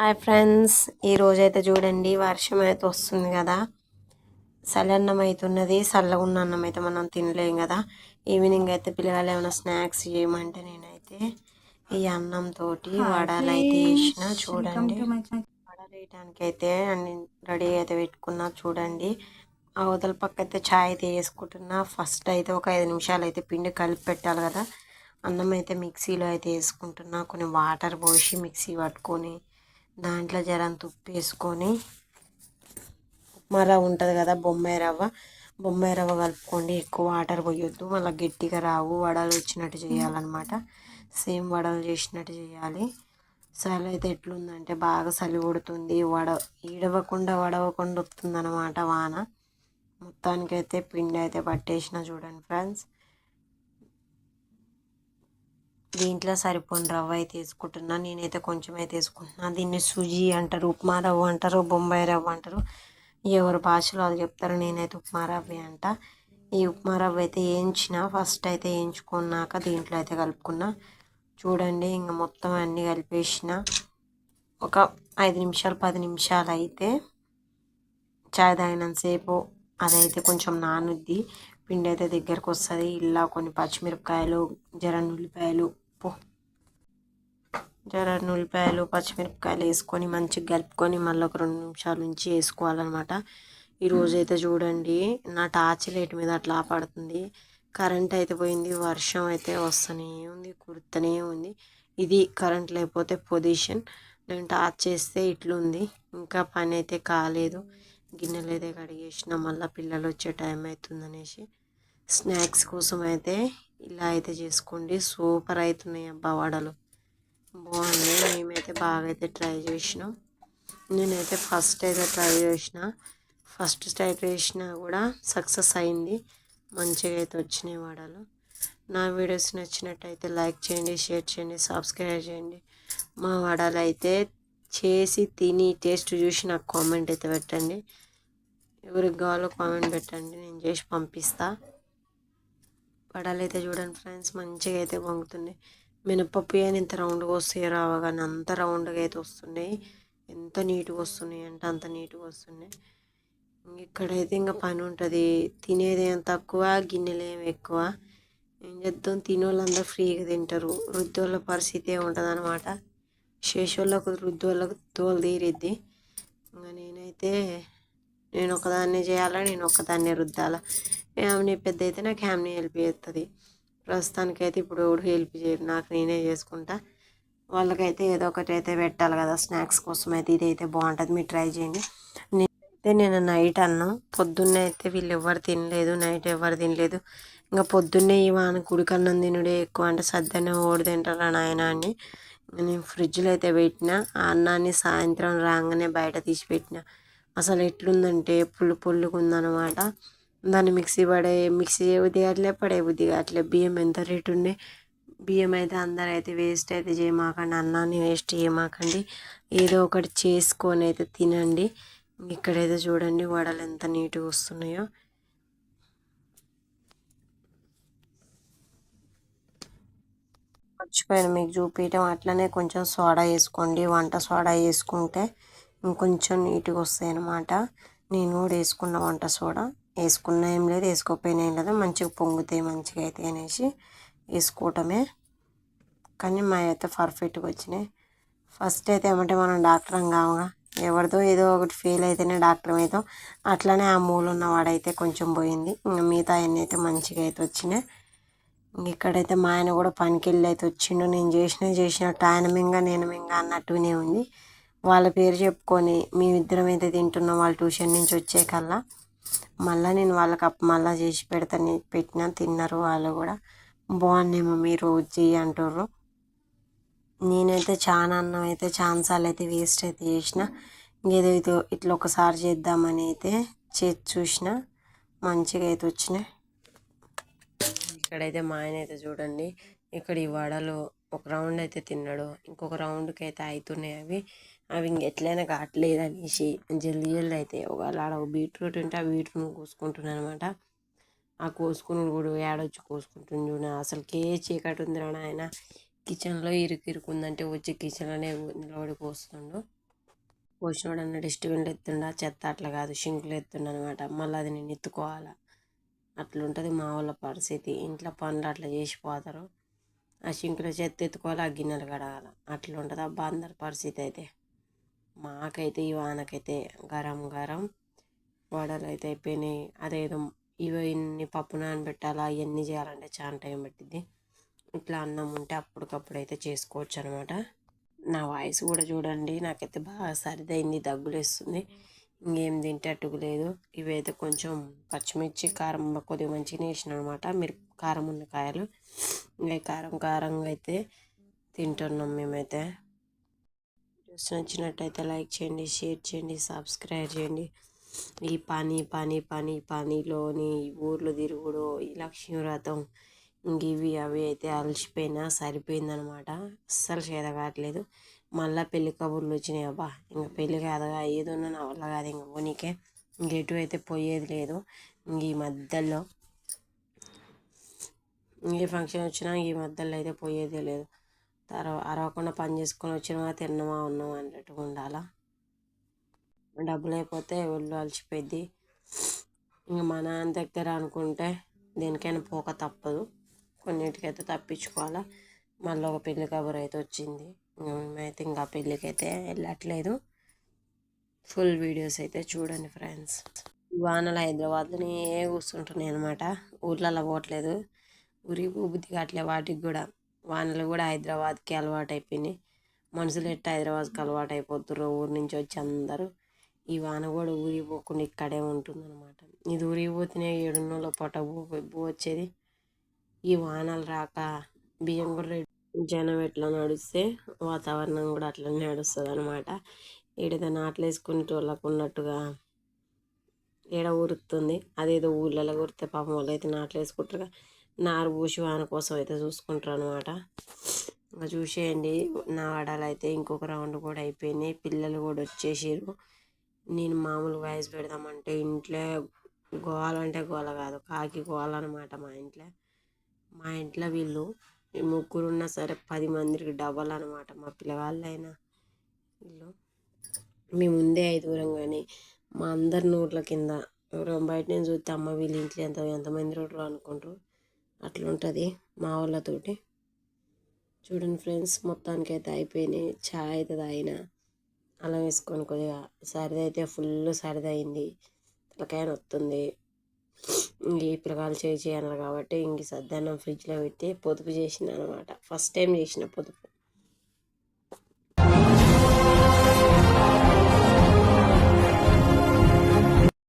Hi friends ఈరోజు అయితే చూడండి వర్షం అయితే వస్తుంది కదా. చల్లన్నం అవుతున్నది చల్లగా ఉన్న అన్నం అయితే మనం తినలేం కదా. ఈవినింగ్ అయితే పిల్లలు ఏమైనా స్నాక్స్ చేయమంటే నేనైతే ఈ అన్నం తోటి వడలు అయితే వేసిన చూడండి. వడలు వేయడానికి అయితే అన్ని రెడీ అయితే పెట్టుకున్నా చూడండి. అవతల పక్క అయితే ఛాయ్ అయితే వేసుకుంటున్నా. ఫస్ట్ అయితే ఒక ఐదు నిమిషాలు అయితే పిండి కలిపి పెట్టాలి కదా. అన్నం అయితే మిక్సీలో అయితే వేసుకుంటున్నా. కొన్ని వాటర్ పోసి మిక్సీ పట్టుకొని దాంట్లో జరం తుప్పు వేసుకొని ఉప్మా రవ్వ ఉంటుంది కదా బొమ్మాయి రవ్వ. బొమ్మాయి రవ్వ కలుపుకోండి ఎక్కువ వాటర్ పోయొద్దు. మళ్ళీ గట్టిగా రావు వడలు వచ్చినట్టు చేయాలన్నమాట. సేమ్ వడలు చేసినట్టు చేయాలి. చలి అయితే ఎట్లుందంటే బాగా చలి కొడుతుంది. వడ ఈడవకుండా వడవకుండా వస్తుంది అనమాట వాన. మొత్తానికైతే పిండి అయితే పట్టేసిన చూడండి ఫ్రెండ్స్. దీంట్లో సరిపోని రవ్వ అయితే వేసుకుంటున్నా నేనైతే కొంచెం అయితే వేసుకుంటున్నా. దీన్ని సుజీ అంటారు ఉప్మా రవ్వ అంటారు బొంబాయి రవ్వ అంటారు. ఎవరి భాషలో అది చెప్తారు నేనైతే ఉప్మా రవ్వ అంట. ఈ ఉప్మా రవ్వ అయితే వేయించిన ఫస్ట్ అయితే వేయించుకున్నాక దీంట్లో అయితే కలుపుకున్నా. చూడండి ఇంకా మొత్తం అన్నీ కలిపేసిన. ఒక ఐదు నిమిషాలు పది నిమిషాలు అయితే చాయ్ తాగినంతసేపు అదైతే కొంచెం నానుద్ది. పిండి అయితే దగ్గరకు వస్తుంది. ఇలా కొన్ని పచ్చిమిరపకాయలు జరన్ ఉల్లిపాయలు ఉప్పు జర ఉల్లిపాయలు పచ్చిమిరపకాయలు వేసుకొని మంచిగా కలుపుకొని మళ్ళీ ఒక రెండు నిమిషాల నుంచి వేసుకోవాలన్నమాట. ఈరోజు అయితే చూడండి నా టార్చ్ లైట్ మీద అట్లా పడుతుంది కరెంట్ అయితే పోయింది వర్షం అయితే వస్తూనే ఉంది కుడుతూనే ఉంది. ఇది కరెంట్ లేకపోతే పొజిషన్. నేను టార్చ్ చేస్తే ఇట్లుంది ఇంకా పని అయితే కాలేదు. గిన్నెలు అయితే కడిగేసిన మళ్ళీ పిల్లలు వచ్చే టైం అవుతుందనేసి. స్నాక్స్ కోసం అయితే ఇలా అయితే చేసుకోండి. సూపర్ అవుతున్నాయి అబ్బా వడలు. బాగున్నాయి. మేమైతే బాగా అయితే ట్రై చేసినాం. నేనైతే ఫస్ట్ అయితే ట్రై చేసిన. ఫస్ట్ ట్రై చేసినా కూడా సక్సెస్ అయింది. మంచిగా అయితే వచ్చినాయి వడలు. నా వీడియోస్ నచ్చినట్టయితే లైక్ చేయండి షేర్ చేయండి సబ్స్క్రైబ్ చేయండి. మా వడలు అయితే చేసి తిని టేస్ట్ చూసి నాకు కామెంట్ అయితే పెట్టండి. ఎవరికి కావాలో కామెంట్ పెట్టండి. నేను చేసి పంపిస్తాను వడలు అయితే చూడండి ఫ్రెండ్స్ మంచిగా అయితే పొంగుతున్నాయి. మినపప్పు అని ఇంత రౌండ్గా వస్తాయి రావగానే కానీ అంత రౌండ్గా అయితే వస్తున్నాయి. ఎంత నీట్గా వస్తున్నాయి అంటే అంత నీట్గా వస్తున్నాయి. ఇక్కడైతే ఇంకా పని ఉంటుంది. తినేది ఏం తక్కువ గిన్నెలు ఏం ఎక్కువ. ఏం చేద్దాం? తినోళ్ళందరూ ఫ్రీగా తింటారు. వృద్ధుల పరిస్థితి ఉంటుంది అనమాట శేషోళ్ళకు వృద్ధులకు తోలు తీరిద్ది. ఇంకా నేనైతే నేను ఒకదాన్ని చేయాలా? నేను ఒకదాన్నే రుద్దాలా? ఫ్యామిలీ పెద్ద అయితే నాకు ఫ్యామిలీ హెల్ప్ చేస్తుంది ప్రస్తుతానికైతే ఇప్పుడు ఎవడు హెల్ప్ చేయరు నాకు నేనే చేసుకుంటా. వాళ్ళకైతే ఏదో ఒకటి అయితే పెట్టాలి కదా. స్నాక్స్ కోసం అయితే ఇదైతే బాగుంటుంది. మీరు ట్రై చేయండి. అయితే నేను నైట్ అన్నం. పొద్దున్నే అయితే వీళ్ళు ఎవరు తినలేదు. నైట్ ఎవరు తినలేదు. ఇంకా పొద్దున్నే ఈ కుడికన్నం తినుడే ఎక్కువ అంటే సద్దనే ఓడి తింటారా నాయన అని నేను ఫ్రిడ్జ్లో అయితే పెట్టిన. ఆ అన్నాన్ని సాయంత్రం రాగానే బయట తీసి పెట్టిన. అసలు ఎట్లుందంటే పుల్లు పుల్లుగా ఉందన్నమాట. దాన్ని మిక్సీ పడే మిక్సీ బుద్ధి కావట్లే పడే కావట్లే. బియ్యం ఎంత రేటు ఉండే? బియ్యం అయితే అందరూ అయితే వేస్ట్ అయితే చేయమాకండి. అన్నాన్ని వేస్ట్ చేయమాకండి. ఏదో ఒకటి చేసుకొని అయితే తినండి. ఇక్కడైతే చూడండి వడలు ఎంత నీట్గా వస్తున్నాయో. మర్చిపోయాను మీకు చూపించడం అట్లనే కొంచెం సోడా వేసుకోండి. వంట సోడా వేసుకుంటే ఇంకొంచెం నీట్గా వస్తాయి అన్నమాట నేను కూడా వేసుకున్న వంట సోడా. వేసుకున్న ఏం లేదు వేసుకోకపోయినా ఏం లేదు. మంచిగా పొంగుతాయి మంచిగా అయితే అనేసి వేసుకోవటమే. కానీ మా అయితే పర్ఫెక్ట్గా వచ్చినాయి. ఫస్ట్ అయితే ఏమంటే మనం డాక్టర్ కావుగా ఎవరిదో ఏదో ఒకటి ఫెయిల్ అయితేనే డాక్టర్ అవుతాం. అట్లనే ఆ మూలు ఉన్నవాడైతే కొంచెం పోయింది. ఇంకా మిగతా అన్నీ అయితే మంచిగా అయితే వచ్చినాయి. ఇక్కడైతే మా ఆయన కూడా పనికి వెళ్ళి అయితే వచ్చిండు. నేను చేసిన చేసినట్టు ఆయన మింగా నేను మింగ అన్నట్టునే ఉంది. వాళ్ళ పేరు చెప్పుకొని మేమిద్దరం అయితే తింటున్నాం వాళ్ళ ట్యూషన్ నుంచి వచ్చే కల్లా మళ్ళీ నేను వాళ్ళకి అప్ మళ్ళీ చేసి పెడతాను పెట్టినా తిన్నారు వాళ్ళు కూడా. బాగున్నాయి మమ్మీ రోజు చెయ్యి అంటారు నేనైతే చాలా అన్నం అయితే ఛాన్సాలు అయితే వేస్ట్ అయితే చేసిన. ఇంకేదో ఇది ఇట్లా ఒకసారి చేద్దామని అయితే చేసి చూసిన. మంచిగా అయితే వచ్చినాయి. ఇక్కడైతే మా ఆయన అయితే చూడండి. ఇక్కడ ఈ వడలు ఒక రౌండ్ అయితే తిన్నాడు. ఇంకొక రౌండ్కి అయితే అవుతున్నాయి అవి. అవి ఇంకెట్లయినా కావట్లేదు అనేసి జల్దీ జల్దీ అయితే ఒకవేళ ఆడ ఒక బీట్రూట్ ఉంటే ఆ బీట్రూట్ కోసుకుంటున్నాను అనమాట ఆ కోసుకుని కూడా ఏడొచ్చి కోసుకుంటుంది చూడ. అసలు కే చీకటి ఉంది ఆయన కిచెన్లో ఇరుకు ఇరుకు ఉందంటే వచ్చి కిచెన్లోనే నిలబడి కోస్తుండు. కోసినోడు అన్న డస్ట్బిన్లు ఎత్తుండా చెత్త అట్లా కాదు షింకులు ఎత్తుండ అనమాట మళ్ళీ అది నేను ఎత్తుకోవాలా? అట్లుంటుంది మా వాళ్ళ పరిస్థితి. ఇంట్లో పనులు అట్లా చేసిపోతారు ఆ షింకులో చెత్త ఎత్తుకోవాలి ఆ గిన్నెలు కడగాలి. అట్లుంటుంది అబ్బా అందరి పరిస్థితి అయితే. మాకైతే ఈ వానకైతే గరం గరం. వడలు అయితే అయిపోయినాయి. అదేదో ఇవి ఇన్ని పప్పు నానబెట్టాలా ఇవన్నీ చేయాలంటే చాలా టైం పట్టింది ఇట్లా అన్నం ఉంటే అప్పటికప్పుడు అయితే చేసుకోవచ్చు అనమాట నా వాయిస్ కూడా చూడండి నాకైతే బాగా సరిదైంది దగ్గులేస్తుంది. ఇంకేం తింటట్టుకు లేదు. ఇవైతే కొంచెం పచ్చిమిర్చి కారం కొద్దిగా మంచిగా వేసిన అనమాట మీరు కారం ఉన్న కాయలు. ఇంకా కారం కారంగా అయితే తింటున్నాం మేమైతే. వీడియోస్ నచ్చినట్టయితే లైక్ చేయండి షేర్ చేయండి సబ్స్క్రైబ్ చేయండి. ఈ పని పని పని పనిలోని ఊర్లు తిరుగుడు ఈ లక్ష్మీ వ్రతం ఇంక ఇవి అవి అయితే అలసిపోయినా సరిపోయిందనమాట. అస్సలు చేత కావట్లేదు. మళ్ళీ పెళ్ళి కబుర్లు వచ్చినాయి అబ్బా. ఇంకా పెళ్ళి కాదుగా ఏదో నా వల్ల కాదు ఇంక పోనీకే. ఇంకెటు అయితే పోయేది లేదు. ఇంక ఈ మధ్యలో ఏ ఫంక్షన్ వచ్చినా ఈ మధ్యలో అయితే పోయేది లేదు. తర్వాత అరవకుండా పని చేసుకొని వచ్చినా తిన్నామా ఉన్నామా అన్నట్టుగా ఉండాలా? డబ్బులు అయిపోతే ఒళ్ళు అలసిపోయింది ఇంక మన దగ్గర అనుకుంటే దేనికైనా పోక తప్పదు. కొన్నిటికైతే తప్పించుకోవాలా. మళ్ళీ ఒక పెళ్ళి కబురు అయితే వచ్చింది. మేమైతే ఇంకా పెళ్ళికి అయితే వెళ్ళట్లేదు. ఫుల్ వీడియోస్ అయితే చూడండి ఫ్రెండ్స్. వానలు హైదరాబాద్లోనే కూర్చుంటున్నాయి అనమాట ఊర్లలో పోవట్లేదు. ఊరికి బుద్ధి కావట్లేదు వాటికి కూడా. వానలు కూడా హైదరాబాద్కి అలవాటు అయిపోయినాయి మనుషులు ఎట్ట హైదరాబాద్కి అలవాటు అయిపోతుర్రో ఊరి నుంచి వచ్చి అందరూ. ఈ వాన కూడా ఊరిపోకుండా ఇక్కడే ఉంటుందన్నమాట. ఇది ఊరిపోతేనే పోతేనే ఏడున్నోళ్ళు పొట్ట బూ వచ్చేది. ఈ వానలు రాక బియ్యం కూడా జనం ఎట్లా నడిస్తే వాతావరణం కూడా అట్లనే నడుస్తుంది అనమాట ఏడైతే నాట్లు వేసుకునే వాళ్ళకు ఉన్నట్టుగా ఏడ ఊరుతుంది. అదేదో ఊళ్ళలో ఊరితే పాపం వాళ్ళు అయితే నాట్లు వేసుకుంటారు నారు పూసి వాన కోసం అయితే చూసుకుంటారు అనమాట ఇంకా చూసేయండి. నా వడాలు అయితే ఇంకొక రౌండ్ కూడా అయిపోయినాయి. పిల్లలు కూడా వచ్చేసారు నేను మామూలు వాయిస్ పెడదామంటే ఇంట్లో గోల అంటే గోల కాదు. కాకి గోల అనమాట మా ఇంట్లో. మా ఇంట్లో వీళ్ళు ముగ్గురు ఉన్నా సరే పది మందికి డబల్ అనమాట మా పిల్లవాళ్ళైనా వీళ్ళు. మేము ముందే ఐదుగురం కానీ మా అందరి నోట్ల కింద ఎవరో బయట నేను చూస్తే అమ్మ వీళ్ళ ఇంట్లో ఎంత ఎంతమంది రోడ్రు అనుకుంటారు. అట్లుంటుంది మా వాళ్ళతోటి. చూడండి ఫ్రెండ్స్ మొత్తానికి అయితే అయిపోయినాయి చాయ్ అయితే తాగిన. అలా వేసుకొని కొద్దిగా సరిది అయితే ఫుల్ సరిది అయింది. తలకాయ వస్తుంది ఇంక ఈ పిల్లగాలు చేయి చేయాలి కాబట్టి ఇంక సద్దన్నం ఫ్రిడ్జ్లో పెట్టి పొదుపు చేసిన అనమాట ఫస్ట్ టైం చేసిన పొదుపు.